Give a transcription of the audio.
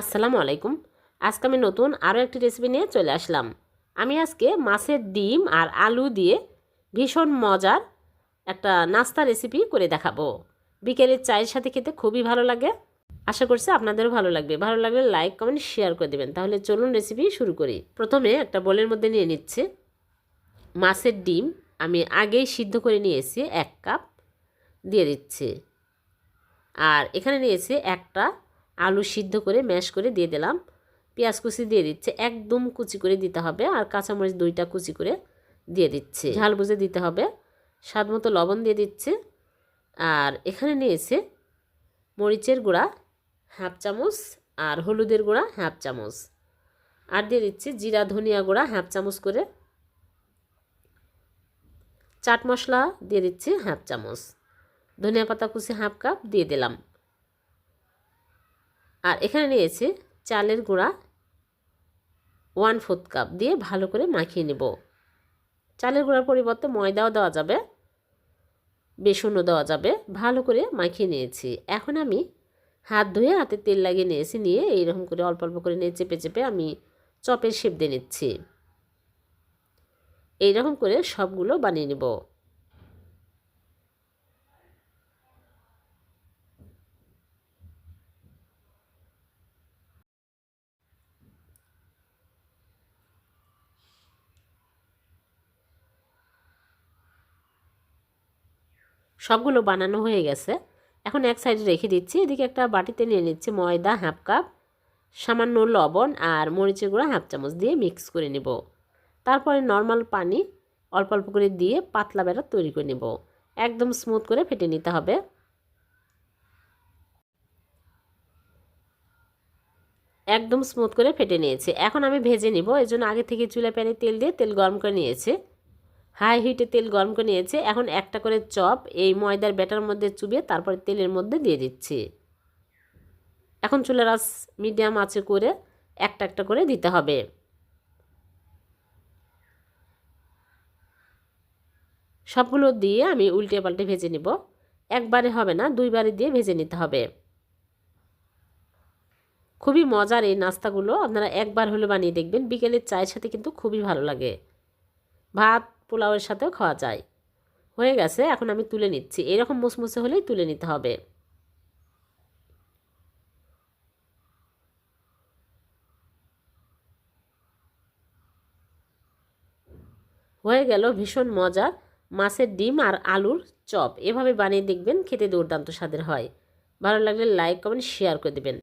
আসসালামু আলাইকুম। আজকে আমি নতুন আরও একটি রেসিপি নিয়ে চলে আসলাম। আমি আজকে মাছের ডিম আর আলু দিয়ে ভীষণ মজার একটা নাস্তা রেসিপি করে দেখাবো। বিকেলের চায়ের সাথে খেতে খুবই ভালো লাগে। আশা করছি আপনাদেরও ভালো লাগবে। ভালো লাগলে লাইক কমেন্ট শেয়ার করে দেবেন। তাহলে চলুন রেসিপি শুরু করি। প্রথমে একটা বোলের মধ্যে নিয়ে নিচ্ছে। মাছের ডিম আমি আগেই সিদ্ধ করে নিয়েছি এক কাপ দিয়ে দিচ্ছি। আর এখানে নিয়েছি একটা আলু সিদ্ধ করে ম্যাশ করে দিয়ে দিলাম। পেঁয়াজ কুচি দিয়ে দিচ্ছে। একদম কুচি করে দিতে হবে আর কাঁচামরিচ দুইটা কুচি করে দিয়ে দিচ্ছে। ঝাল বুঝে দিতে হবে। স্বাদ মতো লবণ দিয়ে দিচ্ছে। আর এখানে নিয়েছে মরিচের গুঁড়া, হাফ চামচ আর হলুদের গুঁড়া, হাফ চামচ। আর দিয়ে দিচ্ছে জিরা, ধনিয়া গুঁড়া, হাফ চামচ করে। চাট মশলা দিয়ে দিচ্ছি হাফ চামচ। ধনিয়া পাতা কুচি হাফ কাপ দিয়ে দিলাম। আর এখানে নিয়েছি চালের গুঁড়া ওয়ান ফোর্থ কাপ দিয়ে ভালো করে মাখিয়ে নেব। চালের গুঁড়ার পরিবর্তে ময়দাও দেওয়া যাবে, বেসনও দেওয়া যাবে, ভালো করে মাখিয়ে নিয়েছি। এখন আমি হাত ধুয়ে হাতে তেল লাগিয়ে নিয়েছি, নিয়ে এইরকম করে অল্প অল্প করে নিয়ে চেপে চেপে আমি চপের শেপ দিয়ে নিচ্ছি। এইরকম করে সবগুলো বানিয়ে নেব। সবগুলো বানানো হয়ে গেছে। এখন এক সাইডে রেখে দিচ্ছি। এদিকে একটা বাটিতে নিয়ে নিচ্ছি ময়দা হাফ কাপ, সামান্য লবণ আর মরিচের গুঁড়া হাফ চামচ দিয়ে মিক্স করে নেব। তারপরে নর্মাল পানি অল্প অল্প করে দিয়ে পাতলা বেড়া তৈরি করে নেব। একদম স্মুথ করে ফেটে নিতে হবে। একদম স্মুথ করে ফেটে নিয়েছে। এখন আমি ভেজে নিব। এই জন্য আগে থেকে চুলা প্যানে তেল দিয়ে তেল গরম করে নিয়েছে। হাই হিটে তেল গরম করে নিয়েছে। এখন একটা করে চপ এই ময়দার ব্যাটার মধ্যে চুবিয়ে তারপরে তেলের মধ্যে দিয়ে দিচ্ছি। এখন চুলার আঁচ মিডিয়াম আঁচে করে একটা একটা করে দিতে হবে। সবগুলো দিয়ে আমি উল্টে পাল্টে ভেজে নিব। একবারে হবে না, দুইবারে দিয়ে ভেজে নিতে হবে। খুবই মজার এই নাস্তাগুলো। আপনারা একবার হলে বানিয়ে দেখবেন। বিকেলের চায়ের সাথে কিন্তু খুবই ভালো লাগে। ভাত পোলাওয়ের সাথেও খাওয়া যায়। হয়ে গেছে, এখন আমি তুলে নিচ্ছি। এরকম মুসমুসে হলেই তুলে নিতে হবে। হয়ে গেল ভীষণ মজার মাছের ডিম আর আলুর চপ। এভাবে বানিয়ে দেখবেন খেতে দুর্দান্ত স্বাদের হয়। ভালো লাগলে লাইক, কমেন্ট, শেয়ার করে দেবেন।